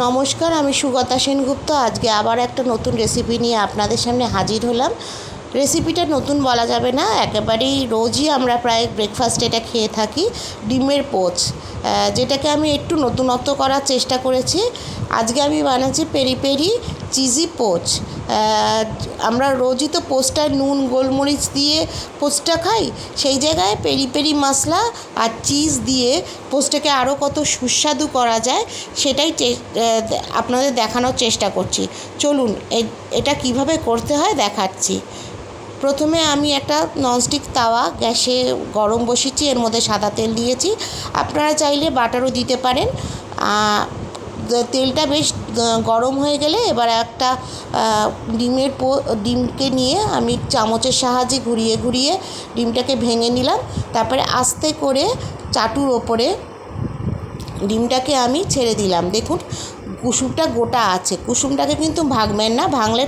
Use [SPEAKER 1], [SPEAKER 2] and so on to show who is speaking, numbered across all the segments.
[SPEAKER 1] নমস্কার আমি সুগতা সেনগুপ্ত। আজকে আবার একটা নতুন রেসিপি নিয়ে আপনাদের সামনে হাজির হলাম। রেসিপিটা নতুন বলা যাবে না, একেবারেই রোজই আমরা প্রায় ব্রেকফাস্টে এটা খেয়ে থাকি, ডিমের পোচ যেটাকে আমি একটু নতুনত্ব করার চেষ্টা করেছি। আজকে আমি বানাচ্ছি পেরি পেরি চিজি পোচ আমরা রোজই তো পোস্টটা নুন, গোলমরিচ দিয়ে পোস্টটা খাই, সেই জায়গায় পেরি পেরি মশলা আর চিজ দিয়ে পোস্টটাকে আরও কত সুস্বাদু করা যায়, সেটাই আপনাদের দেখানোর চেষ্টা করছি। চলুন এটা কীভাবে করতে হয় দেখাচ্ছি। প্রথমে আমি একটা ননস্টিক তাওয়া গ্যাসে গরম বসিয়েছি, এর মধ্যে সাদা তেল দিয়েছি। আপনারা চাইলে বাটারও দিতে পারেন। তেলটা বেশ গরম হয়ে গেলে এবার একটা ডিমের পো, ডিমকে নিয়ে আমি চামচের সাহায্যে ঘুরিয়ে ঘুরিয়ে ডিমটাকে ভেঙে নিলাম। তারপরে আস্তে করে চাটুর ওপরে ডিমটাকে আমি ছেড়ে দিলাম। দেখুন কুসুমটা গোটা আছে। কুসুমটাকে কিন্তু ভাঙবেন না, ভাঙলে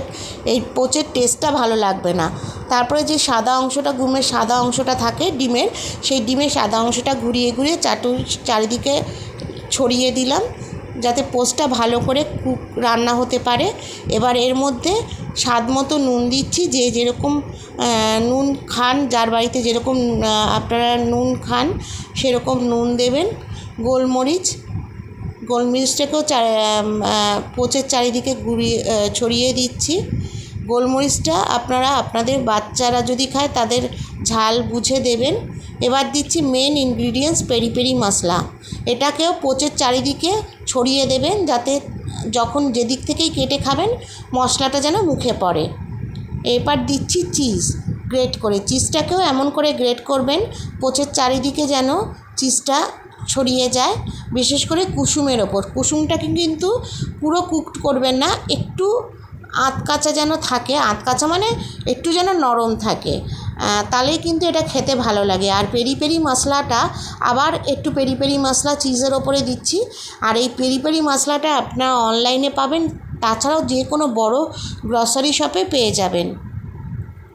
[SPEAKER 1] এই পোচের টেস্টটা ভালো লাগবে না। তারপরে যে সাদা অংশটা গুমের সাদা অংশটা থাকে ডিমের, সেই ডিমের সাদা অংশটা ঘুরিয়ে ঘুরিয়ে চাটুর চারিদিকে ছড়িয়ে দিলাম, যাতে পোস্টটা ভালো করে কুক রান্না হতে পারে। এবার এর মধ্যে স্বাদ মতো নুন দিচ্ছি, যে যেরকম নুন খান, যার বাড়িতে যেরকম আপনারা নুন খান, সেরকম নুন দেবেন, গোলমরিচ গোলমরিচটাকেও পোচের চারিদিকে আহ, ছড়িয়ে দিচ্ছি। গোলমরিচটা আপনারা আপনাদের বাচ্চারা যদি খায় তাদের ঝাল বুঝে দেবেন। এবার দিচ্ছি মেন ইনগ্রিডিয়েন্টস পেরি পেরি মশলা। এটাকেও পোচের চারিদিকে ছড়িয়ে দেবেন যাতে যখন যেদিক থেকেই কেটে খাবেন মশলাটা যেন মুখে পড়ে। এবার দিচ্ছি চিজ গ্রেট করে। চিজটাকেও এমন করে গ্রেট করবেন পোচের চারিদিকে যেন চিজটা ছড়িয়ে যায়, বিশেষ করে কুসুমের ওপর। কুসুমটাকে কিন্তু পুরো কুকড করবেন না, একটু আধ কাঁচা যেন থাকে। আধ কাঁচা মানে একটু যেন নরম থাকে। তাহলেই কিন্তু এটা খেতে ভালো লাগে। আর পেরি পেরি মশলাটা, আবার একটু পেরি পেরি মশলা চিজের ওপরে দিচ্ছি। আর এই পেরি পেরি মশলাটা আপনারা অনলাইনে পাবেন, তাছাড়াও যে কোনো বড় গ্রসারি শপে পেয়ে যাবেন।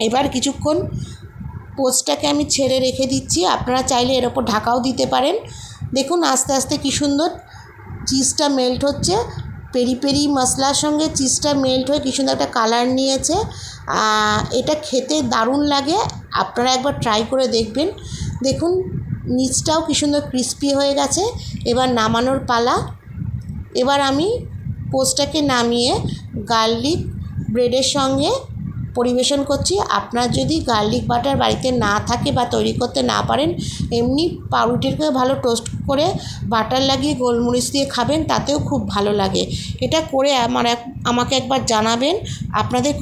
[SPEAKER 1] এবার কিছুক্ষণ পোস্টটাকে আমি ছেড়ে রেখে দিচ্ছি। আপনারা চাইলে এর ওপর ঢাকাও দিতে পারেন। দেখুন আস্তে আস্তে কী সুন্দর। চিজটা মেল্ট হচ্ছে। পেরি পেরি মশলার সঙ্গে চিজটা মেল্ট হয়ে কী সুন্দর একটা কালার নিয়েছে। এটা খেতে দারুণ লাগে। আপনারা একবার ট্রাই করে দেখবেন। দেখুন, নিচটাও কী সুন্দর ক্রিস্পি হয়ে গেছে। এবার নামানোর পালা। এবার আমি পোস্টটাকে নামিয়ে গার্লিক ব্রেডের সঙ্গে পরিবেশন করছি। আপনার যদি গার্লিক বাটার বাড়িতে না থাকে বা তৈরি করতে না পারেন, এমনি পাউরুটিকে ভালো টোস্ট করে বাটার লাগিয়ে গোলমরিচ দিয়ে খাবেন, তাতেও খুব ভালো লাগে। এটা করে আমার এক, আমাকে একবার জানাবেন। আপনাদের